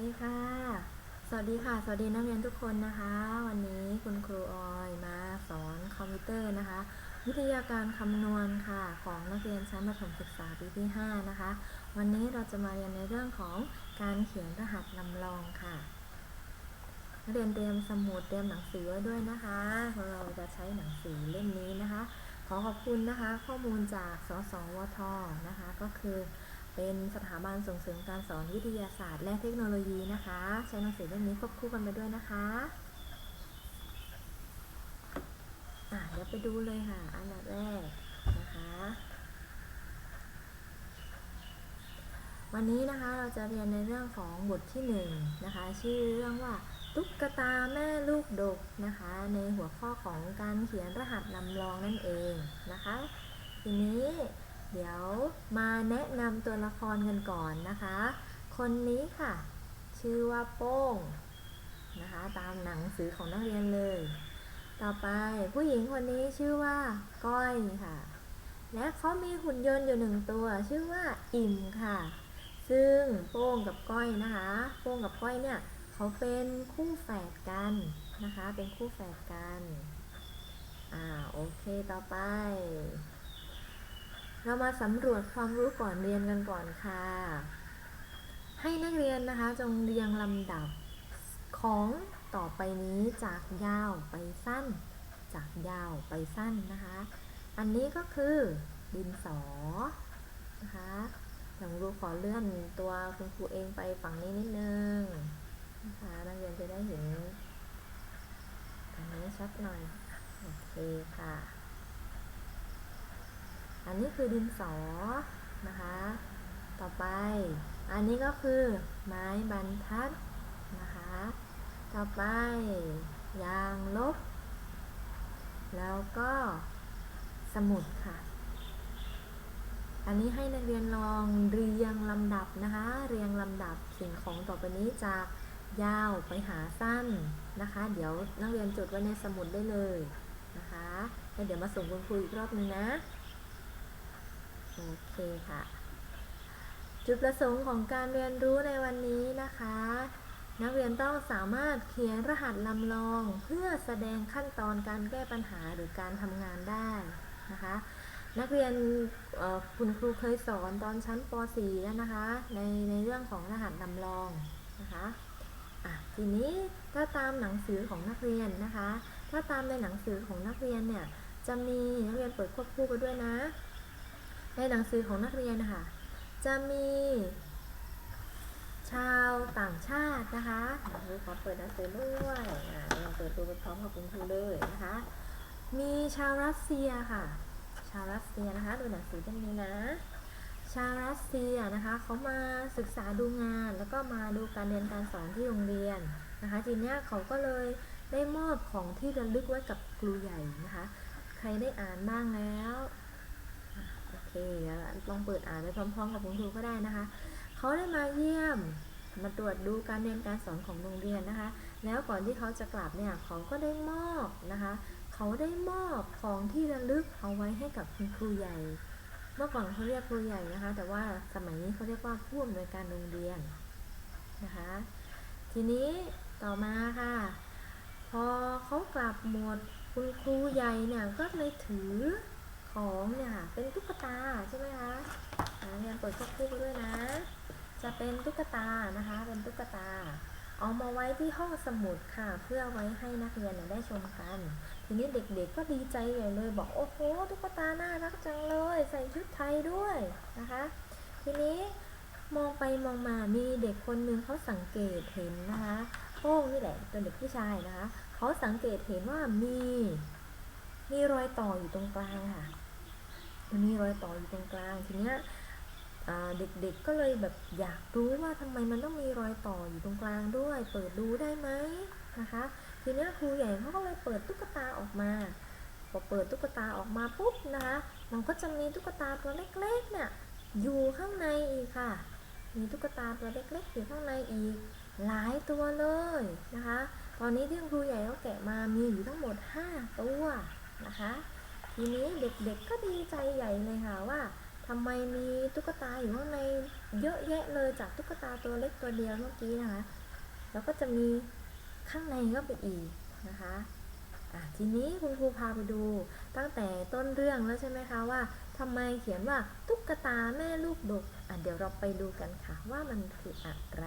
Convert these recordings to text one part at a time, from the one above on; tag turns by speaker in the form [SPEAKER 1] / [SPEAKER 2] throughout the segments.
[SPEAKER 1] ดีค่ะ สวัสดีค่ะ สวัสดีนักเรียนทุกคนนะคะ วันนี้คุณครูออยมาสอนคอมพิวเตอร์นะคะ วิทยาการคำนวณค่ะ ของนักเรียนชั้นประถมศึกษาปีที่ 5 นะคะ วันนี้เราจะมาเรียนในเรื่องของการเขียนรหัสลำลองค่ะนักเรียนเตรียมสมุดเตรียมหนังสือไว้ด้วยนะคะเพราะเราจะใช้หนังสือเล่มนี้นะคะ ขอขอบคุณนะคะ ข้อมูลจากสสวทนะคะ ก็คือ เป็นสถาบันส่งเสริมการสอนวิทยาศาสตร์ และเทคโนโลยีนะคะ ใช้หนังสือเล่มนี้ควบคู่กันไปด้วยนะคะอะเดี๋ยวไปดูเลยค่ะ อันดับแรกนะคะ วันนี้นะคะเราจะเรียนในเรื่องของบทที่หนึ่งนะคะ ชื่อเรื่องว่าตุ๊กตาแม่ลูกดกนะคะ ในหัวข้อของการเขียนรหัสลำลองนั่นเองนะคะ ทีนี้ เดี๋ยวมาแนะนำตัวละครกันก่อนนะคะ คนนี้ค่ะ ชื่อว่าโป้งนะคะ ตามหนังสือของนักเรียนเลย ต่อไปผู้หญิงคนนี้ชื่อว่าก้อยค่ะ และเขามีหุ่นยนต์อยู่หนึ่งตัว ชื่อว่าอิ่มค่ะ ซึ่งโป้งกับก้อยนะคะ โป้งกับก้อยเนี่ยเขาเป็นคู่แฝดกันนะคะ เป็นคู่แฝดกัน อ่า โอเค ต่อไป เรามาสำรวจความรู้ก่อนเรียนกันก่อนค่ะ ให้นักเรียนนะคะจงเรียงลำดับของต่อไปนี้จากยาวไปสั้น จากยาวไปสั้นนะคะ อันนี้ก็คือดินสอนะคะเดี๋ยวครูขอเลื่อนตัวคุณครูเองไปฝั่งนี้นิดนึงนะคะนักเรียนจะได้เห็นอันนี้ชัดหน่อย โอเคค่ะ อันนี้คือดินสอนะคะ ต่อไป อันนี้ก็คือไม้บรรทัดนะคะ ต่อไปยางลบ แล้วก็สมุดค่ะ อันนี้ให้นักเรียนลองเรียงลำดับนะคะ เรียงลำดับสิ่งของต่อไปนี้จากยาวไปหาสั้นนะคะ เดี๋ยวนักเรียนจดไว้ในสมุดได้เลยนะคะแล้วเดี๋ยวมาส่งคุณครูอีกรอบนึงนะ โอเคค่ะ จุดประสงค์ของการเรียนรู้ในวันนี้นะคะ นักเรียนต้องสามารถเขียนรหัสลำลอง เพื่อแสดงขั้นตอนการแก้ปัญหาหรือการทำงานได้นะคะนักเรียนคุณครูเคยสอนตอนชั้นป .4 แล้วนะคะ ในในเรื่องของรหัสลำลองนะคะะทีนี้ถ้าตามหนังสือของนักเรียนนะคะ ถ้าตามในหนังสือของนักเรียนเนี่ยจะมีนักเรียนเปิดควบคู่ไปด้วยนะ ในหนังสือของนักเรียนนะคะจะมีชาวต่างชาตินะคะเดี๋ยวครูขอเปิดหนังสือด้วยอ่าเปิดดูไปพร้อมกับคุณครูเลยนะคะ มีชาวรัสเซียค่ะ ชาวรัสเซียนะคะดูหนังสือเล่มนี้นะ ชาวรัสเซียนะคะเขามาศึกษาดูงานแล้วก็มาดูการเรียนการสอนที่โรงเรียนนะคะทีเนี้ยเขาก็เลยได้มอบของที่ระลึกไว้กับครูใหญ่นะคะ ใครได้อ่านบ้างแล้ว โอเคเดี๋ยวลองเปิดอ่านไปพร้อมๆ กับคุณครูก็ได้นะคะ เขาได้มาเยี่ยม มาตรวจดูการเรียนการสอนของโรงเรียนนะคะ แล้วก่อนที่เขาจะกลับเนี่ยเขาก็ได้มอบนะคะ เขาได้มอบของที่ระลึกเอาไว้ให้กับคุณครูใหญ่ เมื่อก่อนเขาเรียกครูใหญ่นะคะ แต่ว่าสมัยนี้เขาเรียกว่าผู้อำนวยการโรงเรียนนะคะ ทีนี้ต่อมาค่ะ พอเขากลับหมดคุณครูใหญ่เนี่ยก็เลยถือ ของเนี่ยค่ะเป็นตุ๊กตาใช่ไหมคะเรียนเปิดควบคู่ไปด้วยนะ จะเป็นตุ๊กตานะคะ เป็นตุ๊กตา เอามาไว้ที่ห้องสมุดค่ะ เพื่อไว้ให้นักเรียนได้ชมกัน ทีนี้เด็กๆก็ดีใจใหญ่เลยบอกโอ้โหตุ๊กตาน่ารักจังเลย ใส่ชุดไทยด้วยนะคะ ทีนี้มองไปมองมามีเด็กคนหนึ่งเขาสังเกตเห็นนะคะโป้งนี่แหละเป็นเด็กผู้ชายนะคะเขาสังเกตเห็นว่ามี มีรอยต่ออยู่ตรงกลางค่ะ มันมีรอยต่ออยู่ตรงกลางทีเนี้ยเด็กๆก็เลยแบบอยากรู้ว่าทำไมมันต้องมีรอยต่ออยู่ตรงกลางด้วย เปิดดูได้ไหมนะคะ ทีเนี้ยครูใหญ่เขาก็เลยเปิดตุ๊กตาออกมาพอเปิดตุ๊กตาออกมาปุ๊บนะคะมันก็จะมีตุ๊กตาตัวเล็กๆเนี่ยอยู่ข้างในอีกค่ะ มีตุ๊กตาตัวเล็กๆอยู่ข้างในอีก หลายตัวเลยนะคะ ตอนนี้ที่ครูใหญ่เขาแกะมามีอยู่ทั้งหมด 5 ตัวนะคะ ทีนี้เด็กๆก็ดีใจใหญ่เลยค่ะว่าทำไมมีตุ๊กตาอยู่ข้างในเยอะแยะเลยจากตุ๊กตาตัวเล็กตัวเดียวเมื่อกี้นะคะแล้วก็จะมีข้างในก็ไปอีกนะคะะทีนี้คุณครูพาไปดูตั้งแต่ต้นเรื่องแล้วใช่ไหมคะว่าทำไมเขียนว่าตุ๊กตาแม่ลูกดกอะเดี๋ยวเราไปดูกันค่ะว่ามันคืออะไร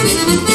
[SPEAKER 1] Thank you.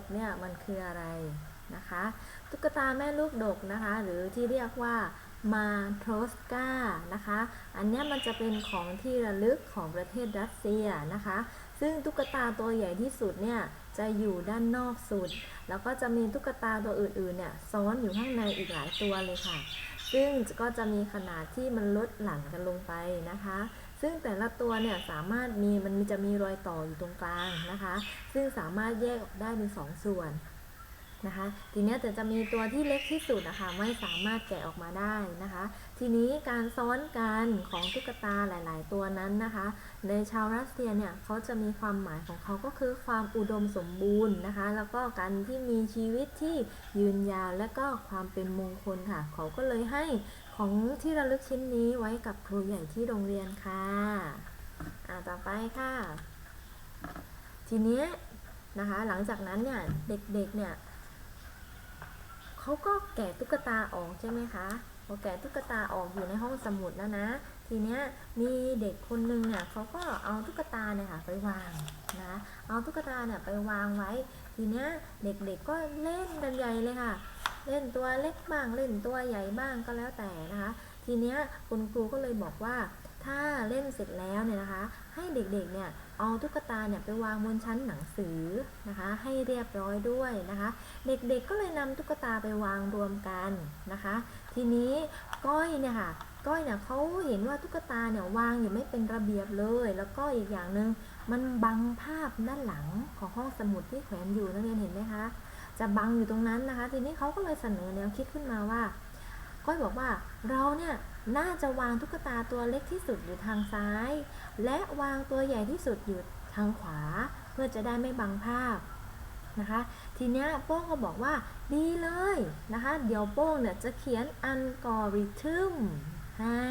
[SPEAKER 1] กเนี่ยมันคืออะไรนะคะ ตุ๊กตาแม่ลูกดกนะคะ หรือที่เรียกว่ามาโทรสกานะคะ อันนี้มันจะเป็นของที่ระลึกของประเทศรัสเซียนะคะ ซึ่งตุ๊กตาตัวใหญ่ที่สุดเนี่ยจะอยู่ด้านนอกสุด แล้วก็จะมีตุ๊กตาตัวอื่นๆเนี่ยซ้อนอยู่ข้างในอีกหลายตัวเลยค่ะ ซึ่งก็จะมีขนาดที่มันลดหลั่นกันลงไปนะคะ ซึ่งแต่ละตัวเนี่ยสามารถมีมันจะมีรอยต่ออยู่ตรงกลางนะคะ ซึ่งสามารถแยกออกได้เป็นสองส่วนนะคะ ทีนี้แต่จะมีตัวที่เล็กที่สุดนะคะไม่สามารถแกะออกมาได้นะคะ ทีนี้การซ้อนกันของตุ๊กตาหลาย ๆ ตัวนั้นนะคะ ในชาวรัสเซียเนี่ยเขาจะมีความหมายของเขาก็คือความอุดมสมบูรณ์นะคะ แล้วก็การที่มีชีวิตที่ยืนยาวและก็ความเป็นมงคลค่ะ เขาก็เลยให้ ของที่ระลึกชิ้นนี้ไว้กับครูใหญ่ที่โรงเรียนค่ะอ่าต่อไปค่ะ ทีเนี้ยนะคะหลังจากนั้นเนี่ยเด็กๆเนี่ยเขาก็แกะตุ๊กตาออกใช่ไหมคะพอแกะตุ๊กตาออกอยู่ในห้องสมุดแล้วนะ ทีเนี้ยมีเด็กคนนึงเนี่ยเขาก็เอาตุ๊กตาเนี่ยค่ะไปวางนะเอาตุ๊กตาเนี่ยไปวางไว้ ทีเนี้ยเด็กๆก็เล่นกันใหญ่เลยค่ะ เล่นตัวเล็กบ้างเล่นตัวใหญ่บ้างก็แล้วแต่นะคะ ทีเนี้ยคุณครูก็เลยบอกว่า ถ้าเล่นเสร็จแล้วเนี่ยนะคะ ให้เด็กๆเนี่ยเอาตุ๊กตาเนี่ยไปวางบนชั้นหนังสือนะคะ ให้เรียบร้อยด้วยนะคะ เด็กๆก็เลยนำตุ๊กตาไปวางรวมกันนะคะ ทีนี้ก้อยเนี่ยค่ะก้อยเนี่ยเขาเห็นว่าตุ๊กตาเนี่ยวางอยู่ไม่เป็นระเบียบเลย แล้วก็อีกอย่างหนึ่งมันบังภาพด้านหลังของห้องสมุดที่แขวนอยู่นักเรียนเห็นไหมคะ จะบังอยู่ตรงนั้นนะคะ ทีนี้เขาก็เลยเสนอแนวคิดขึ้นมาว่า ก้อยบอกว่าเราเนี่ยน่าจะวางตุ๊กตาตัวเล็กที่สุดอยู่ทางซ้าย และวางตัวใหญ่ที่สุดอยู่ทางขวา เพื่อจะได้ไม่บังภาพนะคะ ทีนี้โป้งก็บอกว่าดีเลยนะคะ เดี๋ยวโป้งเนี่ยจะเขียนอัลกอริทึมให้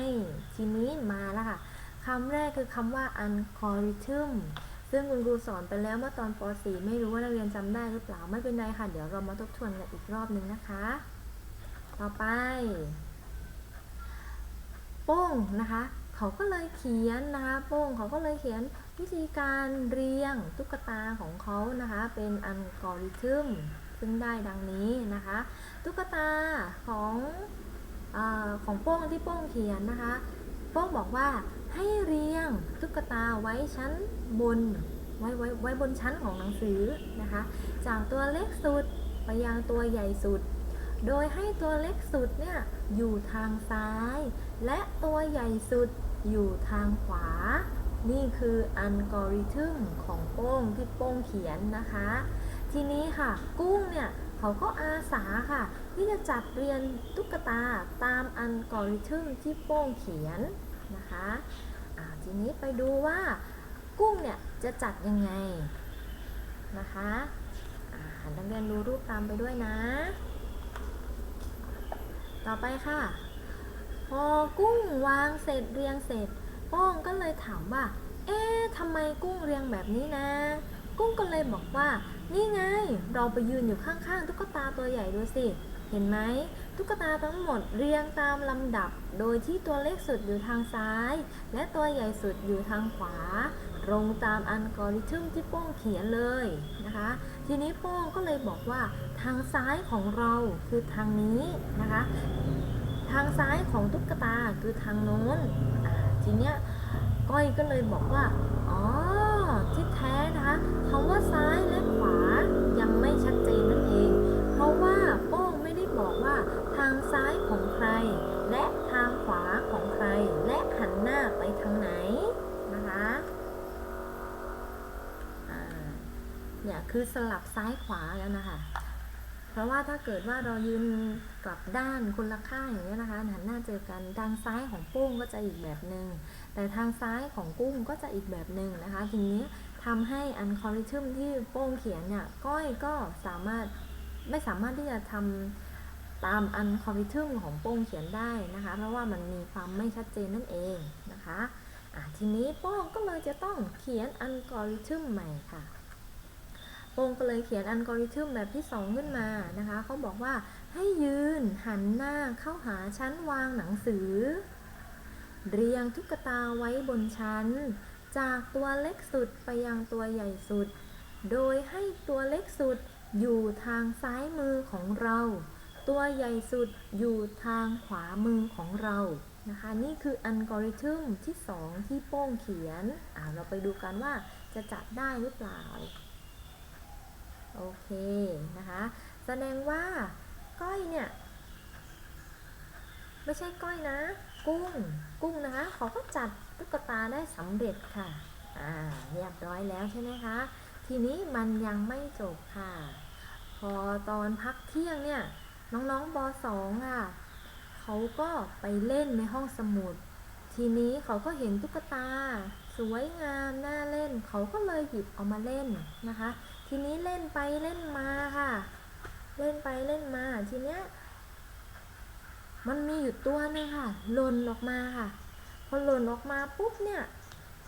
[SPEAKER 1] ทีนี้มาแล้วค่ะคำแรกคือคำว่าอัลกอริทึม ซึ่งคุณครูสอนไปแล้วเมื่อตอนป .4 ไม่รู้ว่านักเรียนจำได้หรือเปล่าไม่เป็นไรค่ะ เดี๋ยวเรามาทบทวนกันอีกรอบนึงนะคะ ต่อไปโป้งนะคะ เขาก็เลยเขียนนะคะโป้งเขาก็เลยเขียนวิธีการเรียงตุ๊กตาของเขานะคะ เป็นอัลกอริทึมซึ่งได้ดังนี้นะคะ ตุ๊กตาของอของโป้งที่โป้งเขียนนะคะ ป้งบอกว่าให้เรียงตุ๊กตาไว้ชั้นบน ไว้ไว้ไว้บนชั้นของหนังสือนะคะ จากตัวเล็กสุดไปยังตัวใหญ่สุด โดยให้ตัวเล็กสุดเนี่ยอยู่ทางซ้าย และตัวใหญ่สุดอยู่ทางขวา นี่คืออัลกอริทึมของโป้งที่โป้งเขียนนะคะ ทีนี้ค่ะกุ้งเนี่ยเขาก็อาสาค่ะ ที่จะจัดเรียนตุ๊กตาตามอัลกอริทึมที่โป้งเขียน นะคะทีนี้ไปดูว่ากุ้งเนี่ยจะจัดยังไงนะคะนักเรียนดูรูปตามไปด้วยนะ ต่อไปค่ะ พอกุ้งวางเสร็จเรียงเสร็จป้องก็เลยถามว่า เอ๊ะทำไมกุ้งเรียงแบบนี้นะ กุ้งก็เลยบอกว่า นี่ไง เราไปยืนอยู่ข้างๆตุ๊กตาตัวใหญ่ดูสิ เห็นไหม ตุ๊กตาทั้งหมดเรียงตามลำดับ โดยที่ตัวเล็กสุดอยู่ทางซ้าย และตัวใหญ่สุดอยู่ทางขวา ตรงตามอัลกอริทึมที่โป้งเขียนเลยนะคะ ทีนี้โป้งก็เลยบอกว่า ทางซ้ายของเราคือทางนี้นะคะ ทางซ้ายของตุ๊กตาคือทางโน้นทีเนี้ยก้อยก็เลยบอกว่า อ๋อที่แท้นะคะคำว่าซ้ายและางซ้ายของใคร และทางขวาของใคร และหันหน้าไปทางไหนนะคะเนี่ยคือสลับซ้ายขวาแล้วนะคะ เพราะว่าถ้าเกิดว่าเรายืนกลับด้านคนละข้างอย่างนี้ยนะคะหันหน้าเจอกันทางซ้ายของปุ้งก็จะอีกแบบหนึ่งแต่ทางซ้ายของกุ้งก็จะอีกแบบหนึ่งนะคะ ทีนี้ทำให้อัลกอริทึมที่โป้งเขียนเนี่ยก้อยก็สามารถไม่สามารถที่จะทำ ตามอัลกอริทึมของโป้งเขียนได้นะคะ เพราะว่ามันมีความไม่ชัดเจนนั่นเองนะคะะทีนี้โป้งก็เลยจะต้องเขียนอัลกอริทึมใหม่ค่ะโป้งก็เลยเขียนอัลกอริทึมแบบที่ 2 ขึ้นมานะคะเขาบอกว่าให้ยืนหันหน้าเข้าหาชั้นวางหนังสือ เรียงตุ๊กตาไว้บนชั้น จากตัวเล็กสุดไปยังตัวใหญ่สุด โดยให้ตัวเล็กสุดอยู่ทางซ้ายมือของเรา ตัวใหญ่สุดอยู่ทางขวามือของเรานะคะ นี่คืออัลกอริทึมที่ 2 ที่โป้งเขียนอ่าเราไปดูกันว่าจะจัดได้หรือเปล่า โอเคนะคะ แสดงว่าก้อยเนี่ย ไม่ใช่ก้อยนะ กุ้งกุ้งนะคะเขาก็จัดตุ๊กตาได้สำเร็จค่ะอ่าเรียบร้อยแล้วใช่ไหมคะ ทีนี้มันยังไม่จบค่ะ พอตอนพักเที่ยงเนี่ย น้องๆบสองค่ะเขาก็ไปเล่นในห้องสมุด ทีนี้เขาก็เห็นตุ๊กตา สวยงามน่าเล่น เขาก็เลยหยิบเอามาเล่นนะคะ ทีนี้เล่นไปเล่นมาค่ะ เล่นไปเล่นมาทีเนี้ยมันมีอยู่ตัวหนึงค่ะหล่นออกมาค่ะ พอหล่นออกมาปุ๊บเนี่ย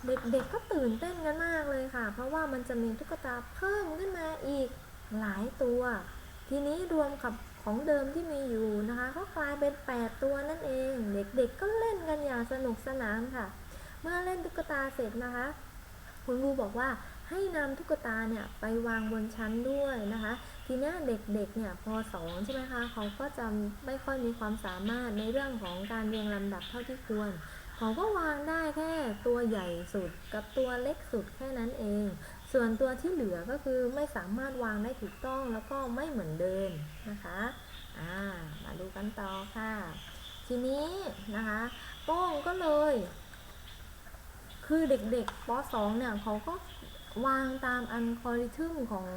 [SPEAKER 1] เด็กๆก็ตื่นเต้นกันมากเลยค่ะ เพราะว่ามันจะมีตุ๊กตาเพิ่มขึ้นมาอีกหลายตัว ทีนี้รวมกับ ของเดิมที่มีอยู่นะคะ ก็กลายเป็น 8 ตัวนั่นเอง เด็กๆก็เล่นกันอย่างสนุกสนานค่ะ เมื่อเล่นตุ๊กตาเสร็จนะคะ คุณครูบอกว่าให้นำตุ๊กตาเนี่ยไปวางบนชั้นด้วยนะคะ ทีนี้เด็กๆเนี่ยพอสองใช่ไหมคะเขาก็จะไม่ค่อยมีความสามารถในเรื่องของการเรียงลำดับเท่าที่ควรเขาก็วางได้แค่ตัวใหญ่สุดกับตัวเล็กสุดแค่นั้นเอง ส่วนตัวที่เหลือก็คือไม่สามารถวางได้ถูกต้องแล้วก็ไม่เหมือนเดิมนะคะอ่ามาดูกันต่อค่ะ ทีนี้นะคะโป้งก็เลย คือเด็กๆป .2 เนี่ยเขาก็วางตามอัลกอริทึมของ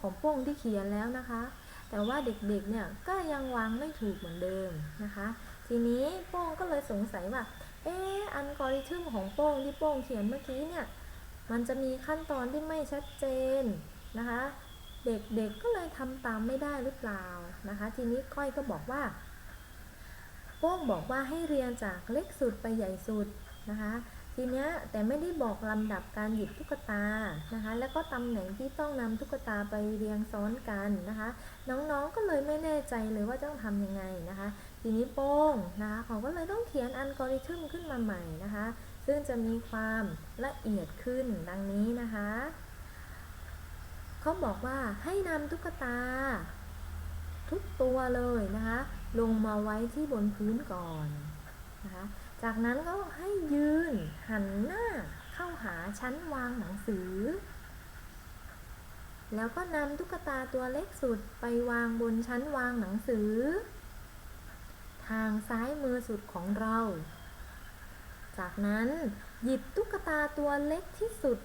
[SPEAKER 1] ของโป้งที่เขียนแล้วนะคะ แต่ว่าเด็กๆเนี่ยก็ยังวางไม่ถูกเหมือนเดิมนะคะ ทีนี้โป้งก็เลยสงสัยว่าเอออัลกอริทึมของโป้งที่โป้งเขียนเมื่อกี้เนี่ย มันจะมีขั้นตอนที่ไม่ชัดเจนนะคะ เด็กๆก็เลยทำตามไม่ได้หรือเปล่านะคะ ทีนี้ก้อยก็บอกว่าโป้งบอกว่าให้เรียงจากเล็กสุดไปใหญ่สุดนะคะ ทีเนี้ยแต่ไม่ได้บอกลำดับการหยิบตุ๊กตานะคะ แล้วก็ตำแหน่งที่ต้องนำตุ๊กตาไปเรียงซ้อนกันนะคะ น้องๆก็เลยไม่แน่ใจเลยว่าต้องทำยังไงนะคะ ทีนี้โป้งนะคะเขาก็เลยต้องเขียนอัลกอริทึมขึ้นมาใหม่นะคะ ซึ่งจะมีความละเอียดขึ้นดังนี้นะคะเขาบอกว่าให้นำตุ๊กตา ทุกตัวเลยนะคะ ลงมาไว้ที่บนพื้นก่อนนะคะจากนั้นก็ให้ยืนหันหน้าเข้าหาชั้นวางหนังสือ แล้วก็นำตุ๊กตาตัวเล็กสุดไปวางบนชั้นวางหนังสือ ทางซ้ายมือสุดของเรา จากนั้นหยิบตุ๊กตาตัวเล็กที่สุด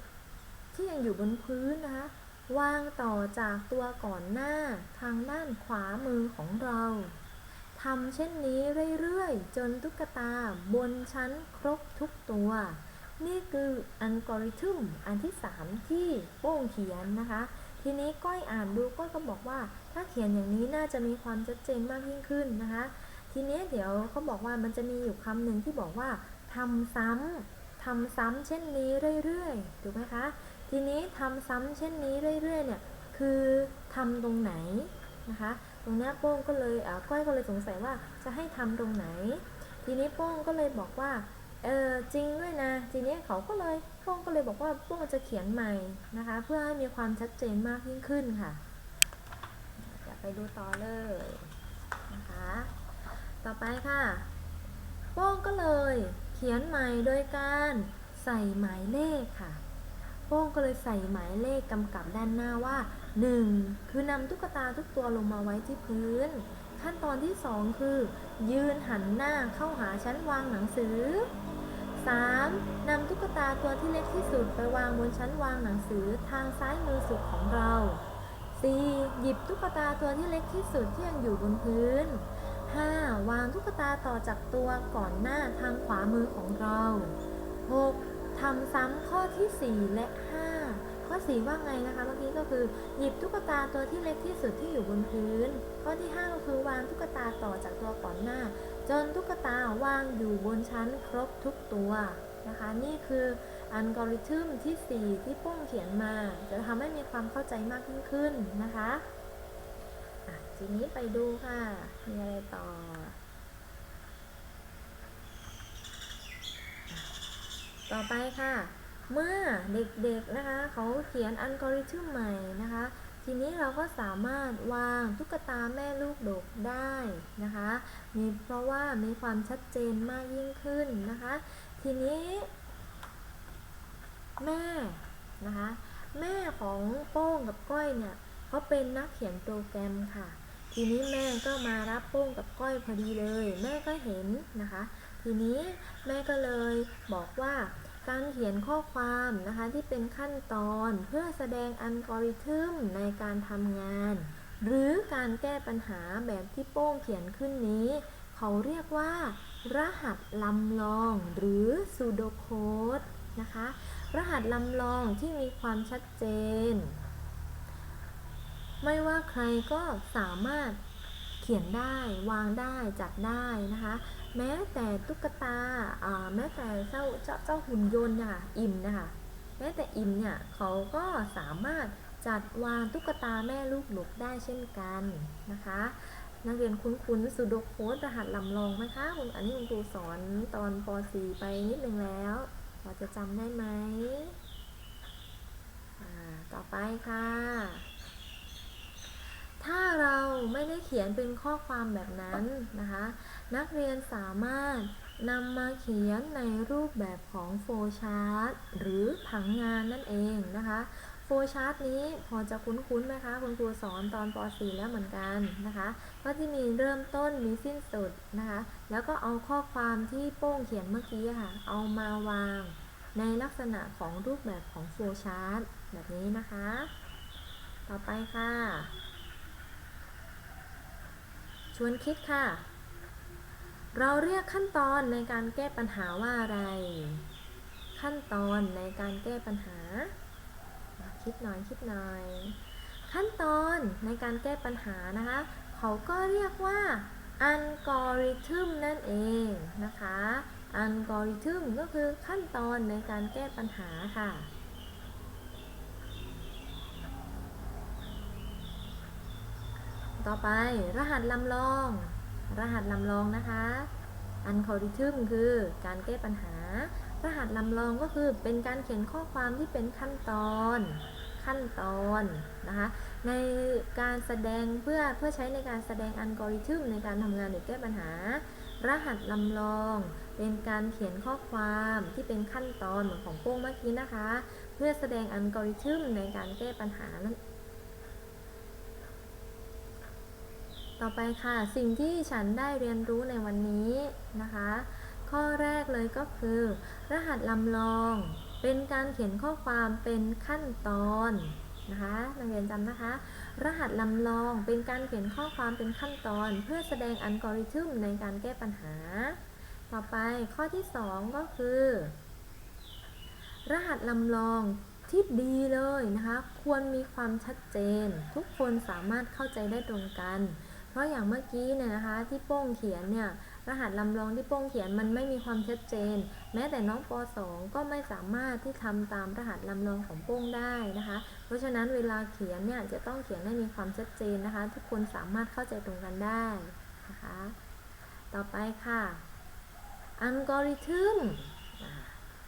[SPEAKER 1] ที่ยังอยู่บนพื้นนะคะ วางต่อจากตัวก่อนหน้าทางด้านขวามือของเราทำเช่นนี้เรื่อยๆ จนตุ๊กตาบนชั้นครบทุกตัว นี่คืออัลกอริทึมอันที่ 3 ที่โป้งเขียนนะคะ ทีนี้ก้อยอ่านดูก้อยก็บอกว่า ถ้าเขียนอย่างนี้น่าจะมีความชัดเจนมากยิ่งขึ้นนะคะ ทีนี้เดี๋ยวเขาบอกว่ามันจะมีอยู่คำหนึ่งที่บอกว่า ทำซ้ำทำซ้ำเช่นนี้เรื่อยๆถูกไหมคะ ทีนี้ทำซ้ำเช่นนี้เรื่อยๆเนี่ยคือทำตรงไหนนะคะ ตรงเนี้ยโป้งก็เลยก้อยก็เลยสงสัยว่าจะให้ทำตรงไหน ทีนี้โป้งก็เลยบอกว่าเออจริงด้วยนะ ทีนี้เขาก็เลยโป้งก็เลยบอกว่าโป้งจะเขียนใหม่นะคะ เพื่อให้มีความชัดเจนมากยิ่งขึ้นค่ะเดี๋ยวไปดูต่อเลยนะคะ ต่อไปค่ะโป้งก็เลย เขียนใหม่โดยการใส่หมายเลขค่ะ โป้งก็เลยใส่หมายเลขกำกับด้านหน้าว่า 1. คือนำตุ๊กตาทุกตัวลงมาไว้ที่พื้น ขั้นตอนที่ 2 คือ ยืนหันหน้าเข้าหาชั้นวางหนังสือ 3. นำตุ๊กตาตัวที่เล็กที่สุดไปวางบนชั้นวางหนังสือทางซ้ายมือสุดของเรา 4. หยิบตุ๊กตาตัวที่เล็กที่สุดที่ยังอยู่บนพื้น 5. วางตุ๊กตาต่อจากตัวก่อนหน้าทางขวามือของเรา 6. ทำซ้ำข้อที่ 4 และ 5 ข้อ 4 ว่าไงนะคะเมื่อกี้ก็คือหยิบตุ๊กตาตัวที่เล็กที่สุดที่อยู่บนพื้น ข้อที่ 5 ก็คือวางตุ๊กตาต่อจากตัวก่อนหน้า จนตุ๊กตาวางอยู่บนชั้นครบทุกตัวนะคะนี่คืออัลกอริทึมที่ 4 ที่โป้งเขียนมา จะทำให้มีความเข้าใจมากยิ่งขึ้นนะคะ ทีนี้ไปดูค่ะ มีอะไรต่อ ต่อไปค่ะ เมื่อเด็กๆนะคะ เขาเขียนอัลกอริทึมใหม่นะคะ ทีนี้เราก็สามารถวางตุ๊กตาแม่ลูกดกได้นะคะมีเพราะว่ามีความชัดเจนมากยิ่งขึ้นนะคะ ทีนี้ แม่นะคะแม่ของโป้งกับก้อยเนี่ยเขาเป็นนักเขียนโปรแกรมค่ะ ทีนี้แม่ก็มารับโป้งกับก้อยพอดีเลย แม่ก็เห็นนะคะ ทีนี้แม่ก็เลยบอกว่าการเขียนข้อความนะคะที่เป็นขั้นตอนเพื่อแสดงอัลกอริทึมในการทำงาน หรือการแก้ปัญหาแบบที่โป้งเขียนขึ้นนี้ เขาเรียกว่า รหัสลำลองหรือ pseudocode นะคะ รหัสลำลองที่มีความชัดเจน ไม่ว่าใครก็สามารถเขียนได้วางได้จัดได้นะคะ แม้แต่ตุ๊กตาแม้แต่เจ้าเจ้าเจ้าหุ่นยนต์นะคะอิมนะคะแม้แต่อิมเนี่ยเขาก็สามารถจัดวางตุ๊กตาแม่ลูกหลกได้เช่นกันนะคะ นักเรียนคุ้นๆสุดโค้ดรหัสลำลองไหมคะคุณอันนี้คุณครูสอนตอนป .4 ไปนิดนึงแล้วพอจะจำได้ไหมต่อไปค่ะ ถ้าเราไม่ได้เขียนเป็นข้อความแบบนั้นนะคะ นักเรียนสามารถนำมาเขียนในรูปแบบของโฟชาร์ตหรือผังงานนั่นเองนะคะโฟชาร์ตนี้พอจะคุ้นๆไหมคะ คุณครูสอนตอนป .4 แล้วเหมือนกันนะคะ ก็ที่มีเริ่มต้นมีสิ้นสุดนะคะ แล้วก็เอาข้อความที่โป้งเขียนเมื่อกี้ค่ะ เอามาวางในลักษณะของรูปแบบของโฟชาร์ตแบบนี้นะคะ ต่อไปค่ะ ชวนคิดค่ะ เราเรียกขั้นตอนในการแก้ปัญหาว่าอะไร ขั้นตอนในการแก้ปัญหา คิดหน่อยคิดหน่อย ขั้นตอนในการแก้ปัญหานะคะ เขาก็เรียกว่าอัลกอริทึมนั่นเองนะคะอัลกอริทึมก็คือขั้นตอนในการแก้ปัญหาค่ะ ต่อไปรหัสลำลอง รหัสลำลองนะคะ อัลกอริทึมคือการแก้ปัญหา รหัสลำลองก็คือเป็นการเขียนข้อความที่เป็นขั้นตอน ขั้นตอนนะคะ ในการแสดงเพื่อเพื่อใช้ในการแสดงอัลกอริทึมในการทำงานหรือแก้ปัญหา รหัสลำลองเป็นการเขียนข้อความที่เป็นขั้นตอนเหมือนของโป้งเมื่อกี้นะคะ เพื่อแสดงอัลกอริทึมในการแก้ปัญหานั่น ต่อไปค่ะสิ่งที่ฉันได้เรียนรู้ในวันนี้นะคะ ข้อแรกเลยก็คือ รหัสลำลองเป็นการเขียนข้อความเป็นขั้นตอนนะคะนักเรียนจำนะคะ รหัสลำลองเป็นการเขียนข้อความเป็นขั้นตอน เพื่อแสดงอัลกอริทึมในการแก้ปัญหา ต่อไปข้อที่ 2 ก็คือ รหัสลำลองที่ดีเลยนะคะ ควรมีความชัดเจน ทุกคนสามารถเข้าใจได้ตรงกัน เพราะอย่างเมื่อกี้เนี่ยนะคะที่โป้งเขียนเนี่ยรหัสลำลองที่โป้งเขียนมันไม่มีความชัดเจน แม้แต่น้องป .2 ก็ไม่สามารถที่ทำตามรหัสลำลองของโป้งได้นะคะ เพราะฉะนั้นเวลาเขียนเนี่ยจะต้องเขียนให้มีความชัดเจนนะคะ ทุกคนสามารถเข้าใจตรงกันได้นะคะ ต่อไปค่ะอัลกอริทึม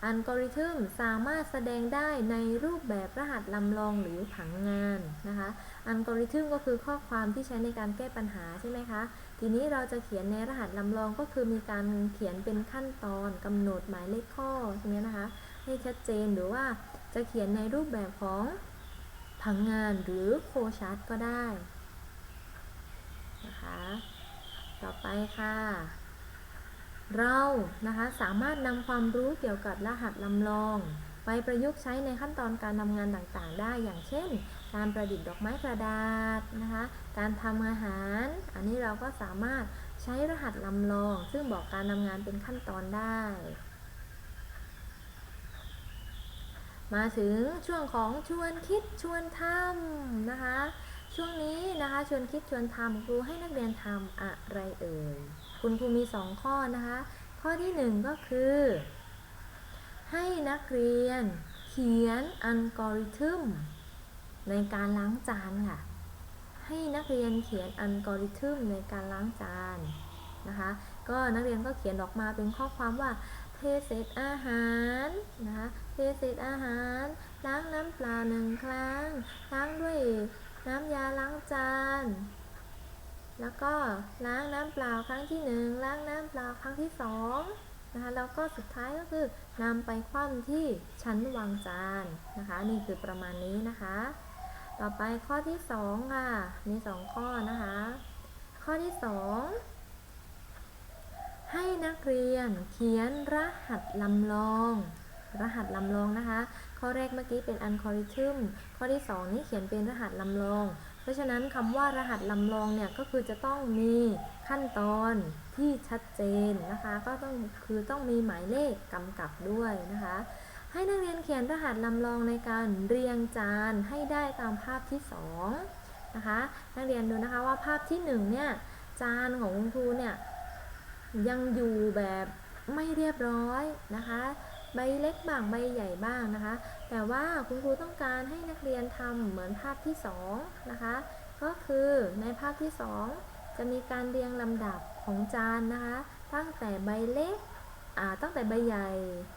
[SPEAKER 1] อัลกอริทึมสามารถแสดงได้ในรูปแบบรหัสลำลองหรือผังงานนะคะ อัลกอริทึมก็คือข้อความที่ใช้ในการแก้ปัญหาใช่ไหมคะ ทีนี้เราจะเขียนในรหัสลำลองก็คือมีการเขียนเป็นขั้นตอนกำหนดหมายเลขข้อตรงนี้นะคะ ให้ชัดเจนหรือว่าจะเขียนในรูปแบบของผังงานหรือโฟชาร์ตก็ได้นะคะต่อไปค่ะ เรานะคะสามารถนำความรู้เกี่ยวกับรหัสลำลอง ไปประยุกต์ใช้ในขั้นตอนการทำงานต่างๆ ได้ อย่างเช่น การประดิษฐ์ดอกไม้กระดาษนะคะ การทำอาหาร อันนี้เราก็สามารถใช้รหัสลำลอง ซึ่งบอกการทำงานเป็นขั้นตอนได้ มาถึงช่วงของชวนคิดชวนทำนะคะ ช่วงนี้นะคะชวนคิดชวนทำครูให้นักเรียนทำอะไรเอ่ย คุณครูมี 2 ข้อนะคะ ข้อที่ 1 ก็คือ ให้นักเรียนเขียนอัลกอริทึมในการล้างจานค่ะ ให้นักเรียนเขียนอัลกอริทึมในการล้างจานนะคะ ก็นักเรียนก็เขียนออกมาเป็นข้อความว่าเทเศษอาหารนะคะเทเศษอาหาร ล้างน้ำเปล่าหนึ่งครั้ง ล้างด้วยน้ำยาล้างจานแล้วก็ล้างน้ำเปล่าครั้งที่หนึ่งล้างน้ำเปล่าครั้งที่สอง นะคะแล้วก็สุดท้ายก็คือนำไปคว่ำที่ชั้นวางจานนะคะ นี่คือประมาณนี้นะคะ ต่อไปข้อที่สองค่ะมีสองข้อนะคะ ข้อที่สองให้นักเรียนเขียนรหัสลำลอง รหัสลำลองนะคะ ข้อแรกเมื่อกี้เป็นอัลกอริทึมข้อที่สองนี่เขียนเป็นรหัสลำลอง เพราะฉะนั้นคำว่ารหัสลำลองเนี่ยก็คือจะต้องมีขั้นตอน ที่ชัดเจนนะคะ ก็ต้องคือต้องมีหมายเลขกำกับด้วยนะคะ ให้นักเรียนเขียนรหัสลำลองในการเรียงจานให้ได้ตามภาพที่สองนะคะนักเรียนดูนะคะว่าภาพที่หนึ่งเนี่ยจานของคุณครูเนี่ยยังอยู่แบบไม่เรียบร้อยนะคะ ใบเล็กบ้างใบใหญ่บ้างนะคะ แต่ว่าคุณครูต้องการให้นักเรียนทำเหมือนภาพที่สองนะคะ ก็คือในภาพที่สอง จะมีการเรียงลำดับของจานนะคะ ตั้งแต่ใบเล็กอ่าตั้งแต่ใบใหญ่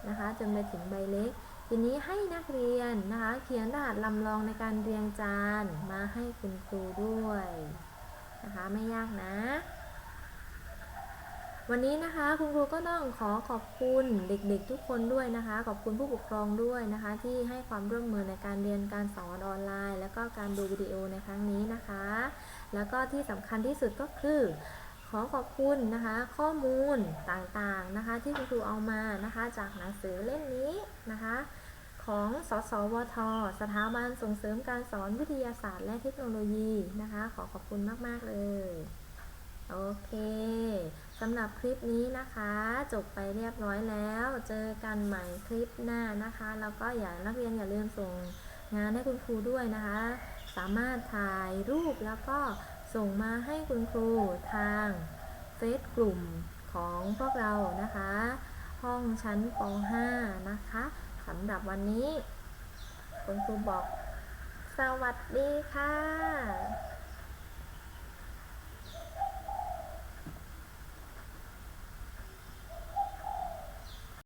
[SPEAKER 1] นะคะ จนไปถึงใบเล็ก ทีนี้ให้นักเรียนนะคะ เขียนรหัสลำลองในการเรียงจานมาให้คุณครูด้วยนะคะ ไม่ยากนะ วันนี้นะคะคุณครูก็ต้องขอขอบคุณเด็กๆทุกคนด้วยนะคะ ขอบคุณผู้ปกครองด้วยนะคะ ที่ให้ความร่วมมือในการเรียนการสอนออนไลน์ แล้วก็การดูวิดีโอในครั้งนี้นะคะ แล้วก็ที่สำคัญที่สุดก็คือขอขอบคุณนะคะข้อมูลต่างๆนะคะที่คุณครูเอามานะคะจากหนังสือเล่มนี้นะคะของสสวท สถาบันส่งเสริมการสอนวิทยาศาสตร์และเทคโนโลยีนะคะ ขอขอบคุณมาก ๆ เลย โอเคสำหรับคลิปนี้นะคะ จบไปเรียบร้อยแล้ว เจอกันใหม่คลิปหน้านะคะ แล้วก็อย่านักเรียนอย่าลืมส่งงานให้คุณครูด้วยนะคะ สามารถถ่ายรูปแล้วก็ส่งมาให้คุณครูทางเฟซกลุ่มของพวกเรานะคะ ห้องชั้นป .5 นะคะสำหรับวันนี้ คุณครูบอก สวัสดีค่ะ